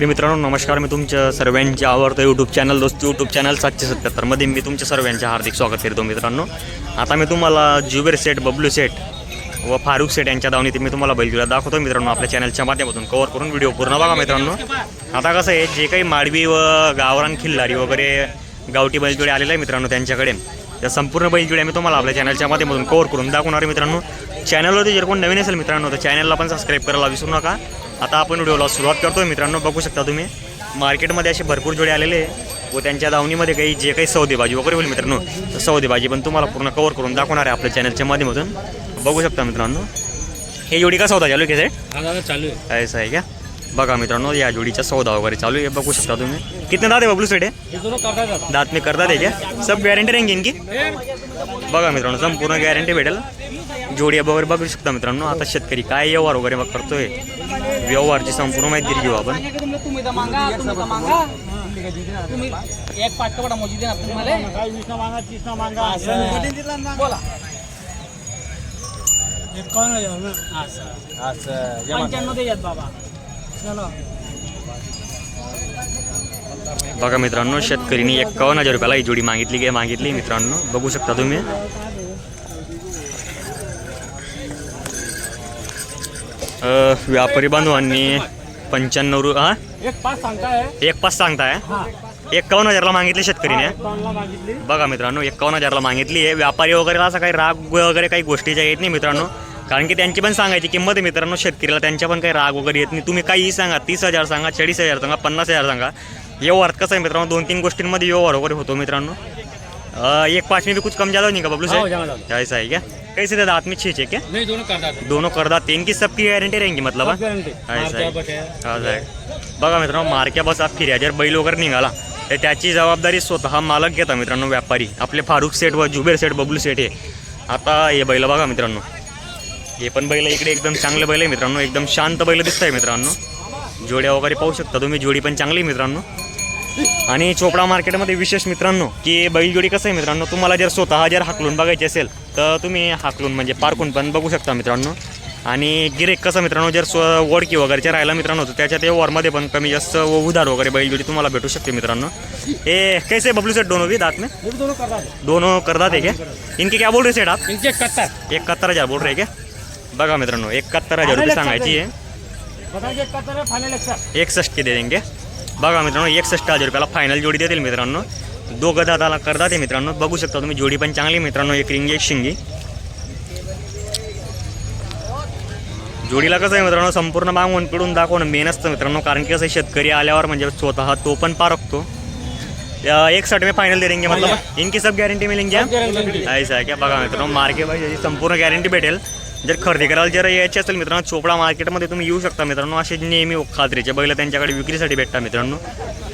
तर मित्रांनो नमस्कार. मी तुमच्या सर्वांचे आवडतं यूट्यूब चॅनल दोस्त. यूट्यूब चॅनल सातशे सत्याहत्तरमध्ये मी तुमच्या सर्वांचे हार्दिक स्वागत करतो मित्रांनो. आता मी तुम्हाला जुबेर सेट बबलू सेट व फारुख सेट यांच्या दावणीत मी तुम्हाला बैलजोड्या दाखवतो मित्रांनो आपल्या चॅनलच्या माध्यमातून. कव्हर करून व्हिडिओ पूर्ण बघा मित्रांनो. आता कसं आहे जे काही माडवी व गावरान खिल्लारी वगैरे गावठी बैलजोडे आलेले आहे मित्रांनो त्यांच्याकडे त्या संपूर्ण बैलजोड्या मी तुम्हाला आपल्या चॅनलच्या माध्यमातून कव्हर करून दाखवणार आहे मित्रांनो. चॅनलवरती जर कोण नवीन असेल मित्रांनो तर चॅनलला पण सबस्क्राईब करायला विसरू नका. आता आपण व्हिडिओला सुरुवात करतोय. मित्रांनो बघू शकता तुम्ही मार्केटमध्ये असे भरपूर जोडे आलेले आहे व त्यांच्या दावणीमध्ये काही जे काही सौदेबाजी वगैरे होईल मित्रांनो तर सौदेबाजी पण तुम्हाला पूर्ण कव्हर करून दाखवणार आहे आपल्या चॅनलच्या माध्यमातून. बघू शकता मित्रांनो हे जोडी का सौदा चालू आहे की साहेब? चालू आहे. असं आहे का? बघा मित्रांनो या जोडीचा सौदा वगैरे चालू आहे. बघू शकता तुम्ही. कितने दात आहे बबलू सेट आहे करता दात मी करतात आहे क्या सब गॅरंटी रहेंगी इनकी बघा मित्रांनो संपूर्ण गॅरंटी भेटेल. जोडी वगैरे बघू शकता मित्रांनो. आता शेतकरी काय व्यवहार वगैरे मग करतोय व्यवहारची संपूर्ण माहिती घेऊ आपण. बघा मित्रांनो शेतकरीने एक्कावन्न हजार रुपयाला ही जोडी मागितली काय मागितली मित्रांनो. बघू शकता तुम्ही. व्यापारी बांधवांनी पंच्याण्णव रु हा एक पाच सांगताय? एक पाच सांगताय? हा. एक्कावन्न हजारला मागितली शेतकरीने. बघा मित्रांनो एक्कावन्न हजारला मागितली आहे. व्यापारी वगैरे असं काही राग वगैरे काही गोष्टीच्या येत नाही मित्रांनो. कारण की त्यांची पण सांगायची किंमत आहे मित्रांनो शेतकऱ्याला त्यांच्या पण काही राग वगैरे येत नाही. तुम्ही काहीही सांगा तीस हजार सांगा चाळीस हजार सांगा पन्नास हजार सांगा. व्यवहार कसं आहे मित्रांनो? दोन तीन गोष्टींमध्ये व्यवहार वगैरे होतो मित्रांनो. एक पाच में भी कुछ कम ज़्यादा नहीं का बबलू हो, से ज्यादा ज्यादा। ऐसा है क्या? कैसे दादा आदमी छः छः क्या? नाही दोनों करता जाता दोनों कर दाते इनकी सबकी गारंटी रहेंगी मतलब हाँ? ऐसा आहे. आहे. बघा मित्रांनो मार्क्या बस आप फिर्या जर बैल वगैरे निघाला तर त्याची जबाबदारी स्वतः मालक घेता मित्रांनो व्यापारी. आपले फारुख सेट व जुबेर सेट बबलू सेट हे. आता हे बैल बघा मित्रांनो. हे पण बैल इकडे एकदम चांगले बैल आहे मित्रांनो. एकदम शांत बैल दिसत आहे मित्रांनो. जोड्या वगैरे पाहू शकता तुम्ही. जोडी पण चांगली आहे मित्रांनो. आणि चोपडा मार्केटमध्ये विशेष मित्रांनो की बैलजोडी कसं आहे मित्रांनो तुम्हाला जर स्वतः जर हाकलून बघायची असेल तर तुम्ही हाकलून म्हणजे पारखून पण बघू शकता मित्रांनो. आणि गिरेक कसं मित्रांनो जर स्व वडकी वगैरेचे राहिला मित्रांनो तर त्याच्यात वॉरमध्ये पण कमी जास्त व उधार वगैरे बैलजोडी तुम्हाला भेटू शकते मित्रांनो. हे कैसे बबलू सेट दोनों भी दात में? दोनों दोनों करदात है क्या? इनके क्या बोल रहे सेट आप? इनके इकहत्तर एकाहत्तर हजार बोल रहे क्या? बघा मित्रांनो एकाहत्तर हजार रुपये सांगायची आहे. एकसष्ट के दे देंगे. बघा मित्रांनो एकसष्ट हजार रुपयाला फायनल जोडी देतील मित्रांनो. दोघं दादाला करतात आहे मित्रांनो. बघू शकता तुम्ही जोडी पण चांगली मित्रांनो एक रिंगी एक शिंगी. जोडीला कसं आहे मित्रांनो संपूर्ण मागून पिढून दाखवणं मेन असतं मित्रांनो कारण की कसं शेतकरी आल्यावर म्हणजे स्वतः तो पण पारखतो. एक शर्ट में फाइनल दे देंगे मतलब इनकी सब गॅरंटी guarantee. ऐसा आहे क्या? बघा मित्रांनो मार्केट याची संपूर्ण गॅरंटी भेटेल. जर खरेदी करायला जर यायची असेल मित्रांनो चोपडा मार्केटमध्ये तुम्ही येऊ शकता मित्रांनो. असे नेहमी खात्रीचे बैल त्यांच्याकडे विक्रीसाठी भेटतात मित्रांनो.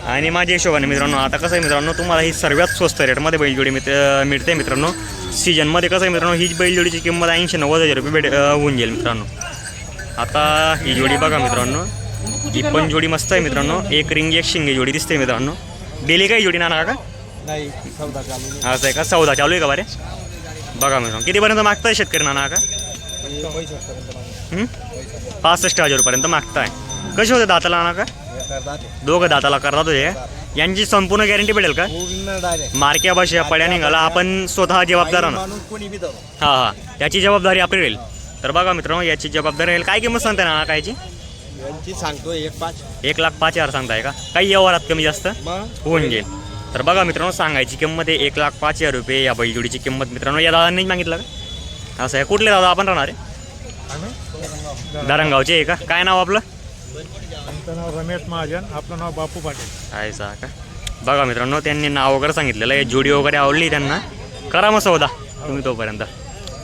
आणि माझ्या हिशोबाने मित्रांनो आता कसं आहे मित्रांनो तुम्हाला ही सर्वात स्वस्त रेटमध्ये बैलजोडी मित्र मिळते मित्रांनो. सीजनमध्ये कसं आहे मित्रांनो ही बैलजोडीची किंमत ऐंशी नव्वद हजार रुपये भेट होऊन जाईल मित्रांनो. आता ही जोडी बघा मित्रांनो. ही पण जोडी मस्त आहे मित्रांनो. एक रिंग एक शिंगे जोडी दिसते मित्रांनो. डेली काही जोडी ना का नाही असं आहे का? चौदा चालू आहे का बरे? बघा मित्रांनो कितीपर्यंत मागताय शेतकरी नाना का? पासष्ट हजार रुपयापर्यंत मागताय. कसे होते दाताला नाना का? दोघं दाताला करतात होते यांची संपूर्ण गॅरंटी भेटेल का? मार्क्या भाषा पड्या निघाला आपण स्वतः जबाबदार हा हा. याची जबाबदारी आपली राहील तर बघा मित्रांनो याची जबाबदारी राहील काय किंमत सांगताय ना कायची यांची सांगतो एक पाच. एक लाख पाच हजार सांगताय का? काही व्यवहारात कमी जास्त? होऊन जाईल. तर बघा मित्रांनो सांगायची किंमत आहे एक लाख पाच हजार रुपये या बैलजोडीची किंमत. मित्रांनो या दादांनी मागितलं का? असं आहे. कुठले दादा आपण राहणार आहे? दारंगावचे आहे का? काय नाव आपलं? आमचं नाव रमेश महाजन. आपलं नाव बापू पाटील. आहे सा का? बघा मित्रांनो त्यांनी नाव वगैरे सांगितलेलं आहे. जोडी वगैरे आवडली त्यांना. करा मग सौदा तुम्ही तोपर्यंत.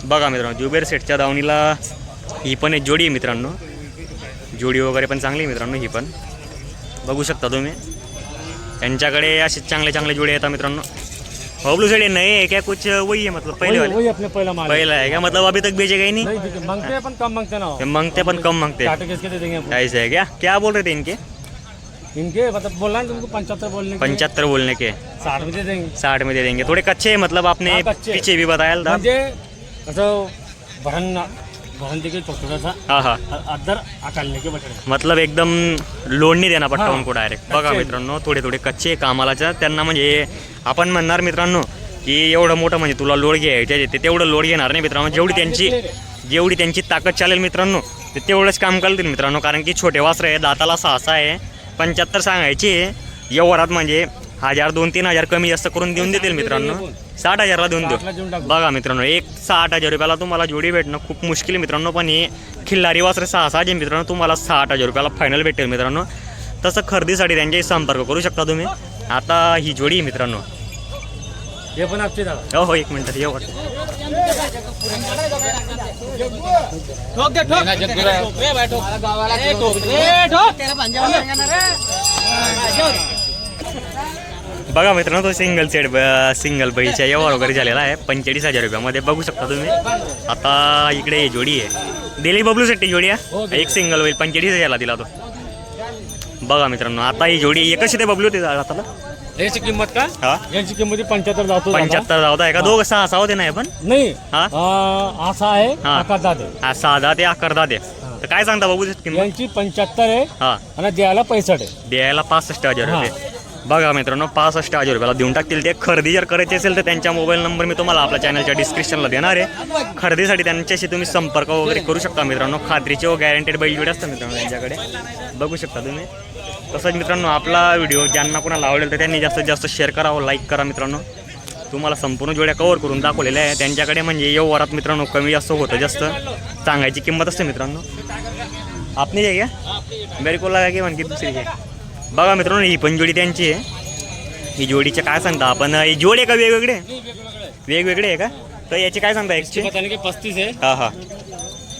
बघा मित्रांनो जुबेर सेटच्या दावणीला ही पण एक जोडी आहे मित्रांनो. जोडी वगैरे पण चांगली आहे मित्रांनो ही पण. बघू शकता तुम्ही. त्यांच्याकडे असे चांगले चांगले जोडी येतात मित्रांनो. बबलू सेट नहीं है क्या कुछ वही है मतलब पहले वही वाले? वही अपने पहला माल। पहला है क्या? मतलब अभी तक बेचे गए नहीं? नहीं है, मांगते हैं अपन कम मांगते ना। ये मांगते पण कम मांगते टाटा किसके दे देंगे अपन? ऐसे है क्या? क्या बोल रहे थे इनके? इनके मतलब बोलना है तुमको पंचहत्तर बोलने के। लिए। बोलने के। साठ में दे देंगे। साठ में दे देंगे। थोड़े कच्चे हैं मतलब आपने हाँ, कच्चे. पीछे भी बताया था। म्हणजे असं भरण सा हा हा. मतलब एकदम लोड नाही देणार हा. को डायरेक्ट बघा. मित्रांनो थोडे थोडे कच्चे कामालाच्या त्यांना म्हणजे आपण म्हणणार मित्रांनो की एवढं मोठं म्हणजे तुला लोड घ्यायचे ते तेवढं लोड घेणार नाही मित्रांनो. जेवढी त्यांची जेवढी त्यांची ताकद चालेल मित्रांनो ते तेवढंच काम करतील मित्रांनो. कारण की छोटे वासरं आहे दाताला सहासा आहे पंच्याहत्तर सांगायची आहे. म्हणजे हजार दोन तीन हजार कमी जास्त करून देऊन देतील मित्रांनो. साठ हजारला देऊन देऊ. बघा मित्रांनो एक साठ हजार रुपयाला तुम्हाला जोडी भेटणं खूप मुश्किल मित्रांनो पण हे खिल्लारी वासरे सहा सहा जे मित्रांनो तुम्हाला साठ हजार रुपयाला फायनल भेटेल मित्रांनो. तसं खरेदीसाठी त्यांच्याशी संपर्क करू शकता तुम्ही. आता ही जोडी आहे मित्रांनो. हे पण हो हो एक मिनिट ये वाटतं. बघा मित्रांनो तो सिंगल सेट सिंगल बैलच्या व्यवहार वगैरे झालेला आहे. पंचेचाळीस हजार रुपयामध्ये बघू शकता तुम्ही. आता इकडे ही जोडी आहे. दिली बबलू सेट्टी जोडी आहे एक सिंगल होईल पंचेचाळीस हजारला दिला तो. बघा मित्रांनो आता ही जोडी एकच ते बबलू होते आता याची किंमत का हा? यांची किंमत पंच्याहत्तर जातो. पंच्याहत्तर जाऊ आहे का? दोघं सहा सहा होते नाही पण? नाही हा? असा आहे हा. हा सहा ते अकरा दे तर काय सांगता बघू यांची पंच्याहत्तर आहे हा. आणि द्यायला पैसठ आहे. द्यायला पासष्ट हजार हा. रुपये. बघा मित्रांनो पासष्ट हजार रुपयाला देऊन टाकतील ते. खरेदी जर करायची असेल तर त्यांच्या मोबाईल नंबर मी तुम्हाला आपल्या चॅनलच्या डिस्क्रिप्शनला देणार आहे. खरेदीसाठी त्यांच्याशी तुम्ही संपर्क वगैरे करू शकता मित्रांनो. खात्रीचे व गॅरंटेड बैल जोडे असतात मित्रांनो त्यांच्याकडे. बघू शकता तुम्ही. तसंच मित्रांनो आपला व्हिडिओ ज्यांना कोणाला आवडेल तर त्यांनी जास्तीत जास्त शेअर करावं लाईक करा मित्रांनो. तुम्हाला संपूर्ण जोड्या कवर करून दाखवलेल्या आहे त्यांच्याकडे म्हणजे व्यवहारात मित्रांनो कमी जास्त होतं जास्त. सांगायची किंमत असते मित्रांनो. आपली आहे क्या? मेरे को लगा की म्हणकी दुसरी आहे बघा मित्रांनो ही पण जोडी त्यांची आहे. ही जोडीचे काय सांगता आपण ही जोड आहे का वेगवेगळे? वेगवेगळे आहे का? तर याचे काय सांगता एकशे के पस्तीस है हाँ हाँ.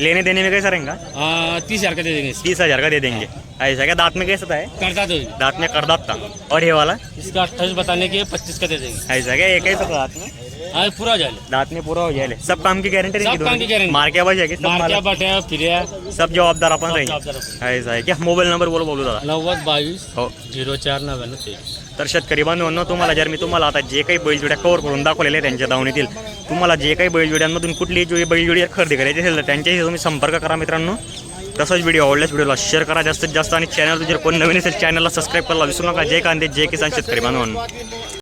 लेने देने में कैसा रहेगा अं, तीस हजार का दे देंगे तीस हजार का दे देंगे ऐसा क्या दांत में कैसा था है करता दो दांत में कर दांत था। और ये वाला? इसका अट्ठाईस बताने के पच्चीस का दे देंगे। ऐसा क्या? ये कैसा था दांत में? हाँ पूरा हो जाएगा। दांत में पूरा हो जाए सब काम की गारंटी रहेगी सब काम की दोनों? guarantee. मार के बजाएगी सब मारक्या माल- बाट्या फिर्या। सब जवाबदार अपन रहेंगे। ऐसा है क्या? मोबाईल नंबर बोलो बोलू दादा। नव्वद बावीस हो। झिरो चार नव्याण्णव तेवीस। तर शेतकरी बांधवांनो तुम्हाला जर मी तुम्हाला आता जे काही बैलजोड्या कव्हर करून दाखवलेल्या आहे त्यांच्या दावणीतील तुम्हाला जे काही बैलजोड्यांमधून कुठली जो बैलजोडी खरेदी करायची असेल तर त्यांच्याशी तुम्ही संपर्क करा मित्रांनो. तसंच व्हिडिओ आवडल्यास व्हिडिओला शेअर करा. जास्तीत जास्त आणि चॅनल जर कोण नवीन असेल चॅनलला सबस्क्राईब करायला विसरू नका. जय कांदे जय किसान शेतकरी बांधवांनो.